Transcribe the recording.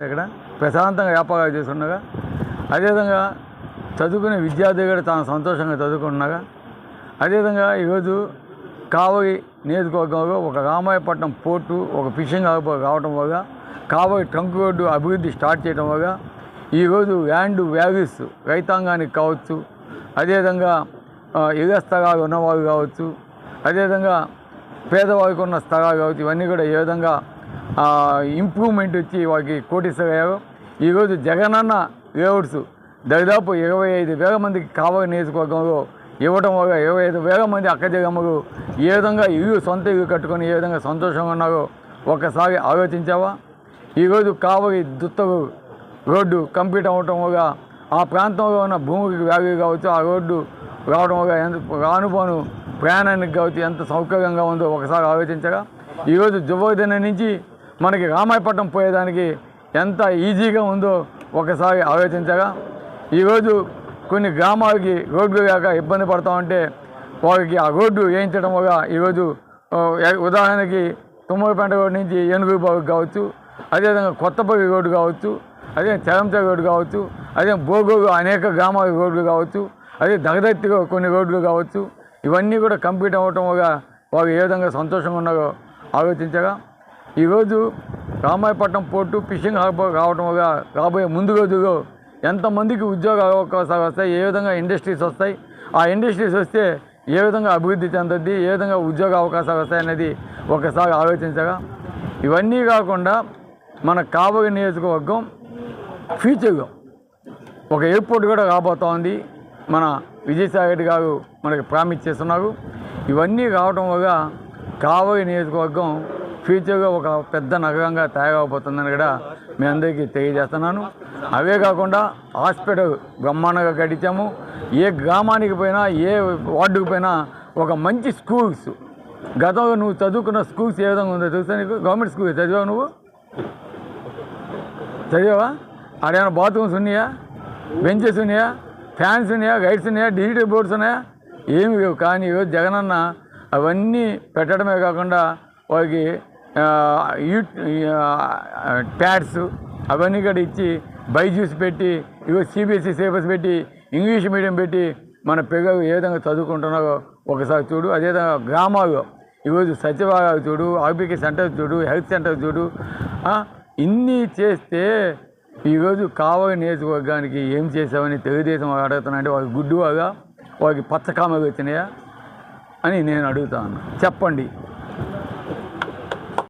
ఇక్కడ ప్రశాంతంగా వ్యాపారాలు చేస్తుండగా అదేవిధంగా చదువుకునే విద్యార్థి కూడా తాను సంతోషంగా చదువుకుండగా అదేవిధంగా ఈరోజు కావలి నియోజకవర్గంలో ఒక రామాయపట్నం పోర్టు ఒక ఫిషింగ్ హార్బర్ రావటం వల్ల కావలి ట్రంక్ రోడ్డు అభివృద్ధి స్టార్ట్ చేయడం వల్ల ఈరోజు ల్యాండ్ వ్యాల్యూస్ రైతాంగానికి కావచ్చు అదేవిధంగా ఆ, ఇళ్ళ స్థలాలు ఉన్నవారు కావచ్చు అదేవిధంగా పేదవారికి ఉన్న స్థలాలు కావచ్చు ఇవన్నీ కూడా ఏ విధంగా ఇంప్రూవ్మెంట్ వచ్చి వారికి కోటిస్తారు ఈరోజు జగనన్న లేఅవుట్స్ దాదాపు ఇరవై ఐదు వేల మందికి కావలి నియోజకవర్గంలో ఇవ్వడం వల్ల ఇరవై ఐదు వేల మంది అక్కజగమ్మలు ఏ విధంగా ఇల్లు సొంత ఇల్లు కట్టుకొని ఏ విధంగా సంతోషంగా ఉన్నారో ఒక్కసారి ఆలోచించావా? ఈరోజు కావలి దుత్తలు రోడ్డు కంప్లీట్ అవ్వటం వల్ల ఆ ప్రాంతంలో ఉన్న భూమికి వ్యాల్యూ కావచ్చు ఆ రోడ్డు రావడం వల్ల ఎంత రానుపోను ప్రయాణానికి కావచ్చు ఎంత సౌకర్యంగా ఉందో ఒకసారి ఆలోచించగా ఈరోజు జువోదన నుంచి మనకి రామాయపట్నం పోయేదానికి ఎంత ఈజీగా ఉందో ఒకసారి ఆలోచించగా ఈరోజు కొన్ని గ్రామాలకి రోడ్లు లేక ఇబ్బంది పడతా ఉంటే వారికి ఆ రోడ్డు వేయించడం వల్ల ఈరోజు ఉదాహరణకి తుమ్మలపేట రోడ్ నుంచి ఏనుగు బాగు కావచ్చు అదేవిధంగా కొత్తపల్లి రోడ్డు కావచ్చు అదే చలంచ రోడ్డు కావచ్చు అదే బోగోగు అనేక గ్రామాల రోడ్లు కావచ్చు అదే దగదత్తిగా కొన్ని రోడ్లు కావచ్చు ఇవన్నీ కూడా కంప్లీట్ అవ్వటం వల్ల వారు ఏ విధంగా సంతోషంగా ఉన్నారో ఆలోచించగా ఈరోజు రామాయపట్నం పోర్టు ఫిషింగ్ హార్బర్ రావడం వల్ల రాబోయే ముందు రోజులో ఎంతమందికి ఉద్యోగ అవకాశాలు వస్తాయి ఏ విధంగా ఇండస్ట్రీస్ వస్తాయి ఆ ఇండస్ట్రీస్ వస్తే ఏ విధంగా అభివృద్ధి చెందుద్ది ఏ విధంగా ఉద్యోగ అవకాశాలు వస్తాయి అనేది ఒకసారి ఆలోచించగా ఇవన్నీ కాకుండా మన కాబోయే నియోజకవర్గం ఫ్యూచర్లో ఒక ఎయిర్పోర్ట్ కూడా రాబోతా ఉంది మన విజయసాయి రెడ్డి గారు మనకి ప్రామిస్ చేస్తున్నారు. ఇవన్నీ రావడం వల్ల కావలి నియోజకవర్గం ఫ్యూచర్గా ఒక పెద్ద నగరంగా తయారవబోతుందని కూడా మీ అందరికీ తెలియజేస్తున్నాను. అవే కాకుండా హాస్పిటల్ బ్రహ్మాండంగా కట్టించాము. ఏ గ్రామానికి పోయినా ఏ వార్డుకు పోయినా ఒక మంచి స్కూల్స్. గతంలో నువ్వు చదువుకున్న స్కూల్స్ ఏ విధంగా ఉందో తెలుసా నీకు? గవర్నమెంట్ స్కూల్ చదివావు నువ్వు? చదివావా? ఆడేమైనా బాత్రూమ్స్ ఉన్నాయా? బెంచెస్ ఉన్నాయా? ఫ్యాన్స్ ఉన్నాయా? గైడ్స్ ఉన్నాయా? డిజిటల్ బోర్డ్స్ ఉన్నాయా? ఏమి కానీ జగనన్న అవన్నీ పెట్టడమే కాకుండా వారికి ప్యాడ్స్ అవన్నీ కూడా ఇచ్చి బైజూస్ పెట్టి ఇగో సిబిఎస్ఈ సిలబస్ పెట్టి ఇంగ్లీష్ మీడియం పెట్టి మన పిల్లలు ఏ విధంగా చదువుకుంటున్నారో ఒకసారి చూడు. అదేవిధంగా గ్రామాల్లో ఈరోజు సచివాలయాలు చూడు ఆరోగ్య సెంటర్ చూడు హెల్త్ సెంటర్ చూడు ఇన్ని చేస్తే ఈరోజు కావాలి నియోజకవర్గానికి ఏం చేసామని తెలుగుదేశం వాళ్ళు అడుగుతున్నారంటే వాళ్ళకి గుడ్డు వాళ్ళకి పచ్చకామలు వచ్చినాయా అని నేను అడుగుతాను. చెప్పండి.